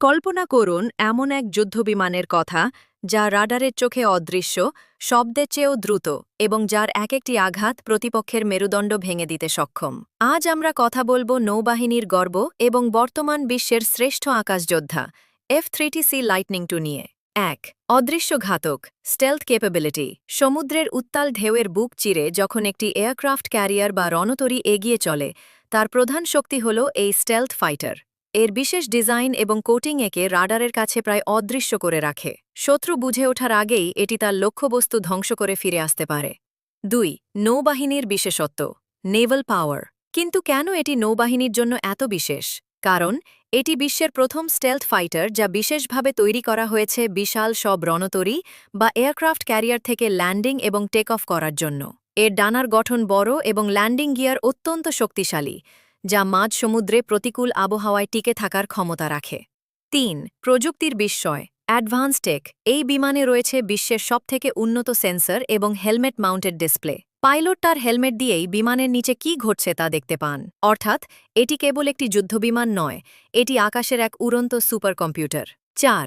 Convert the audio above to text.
কল্পনা করুন এমন এক যুদ্ধবিমানের কথা, যা রাডারের চোখে অদৃশ্য, শব্দের চেয়েও দ্রুত, এবং যার এক একটি আঘাত প্রতিপক্ষের মেরুদণ্ড ভেঙে দিতে সক্ষম। আজ আমরা কথা বলব নৌবাহিনীর গর্ব এবং বর্তমান বিশ্বের শ্রেষ্ঠ আকাশযোদ্ধা, এফ থ্রিটিসি লাইটনিং টু নিয়ে। এক, অদৃশ্য ঘাতক স্টেলথ কেপাবিলিটি সমুদ্রের উত্তাল ঢেউয়ের বুক চিরে যখন একটি এয়ারক্রাফট ক্যারিয়ার বা রণতরী এগিয়ে চলে, তার প্রধান শক্তি হল এই স্টেলথ ফাইটার এর বিশেষ ডিজাইন এবং কোটিং একে রাডারের কাছে প্রায় অদৃশ্য করে রাখে। শত্রু বুঝে ওঠার আগেই এটি তার লক্ষ্যবস্তু ধ্বংস করে ফিরে আসতে পারে। দুই, নৌবাহিনীর বিশেষত্ব, নেভাল পাওয়ার। কিন্তু কেন এটি নৌবাহিনীর জন্য এত বিশেষ? কারণ, এটি বিশ্বের প্রথম স্টেলথ ফাইটার যা বিশেষভাবে তৈরি করা হয়েছে বিশাল সব রণতরী বা এয়ারক্রাফট ক্যারিয়ার থেকে ল্যান্ডিং এবং টেক অফ করার জন্য। এর ডানার গঠন বড় এবং ল্যান্ডিং গিয়ার অত্যন্ত শক্তিশালী। যা মাঝ সমুদ্রে প্রতিকূল আবহাওয়ায় টিকে থাকার ক্ষমতা রাখে। তিন, প্রযুক্তির বিস্ময়। অ্যাডভান্স টেক, এই বিমানে রয়েছে বিশ্বের সবথেকে উন্নত সেন্সর এবং হেলমেট মাউন্টেড ডিসপ্লে। পাইলট তার হেলমেট দিয়েই বিমানের নিচে কি ঘটছে তা দেখতে পান। অর্থাৎ, এটি কেবল একটি যুদ্ধবিমান নয়, এটি আকাশের এক উড়ন্ত সুপার কম্পিউটার চার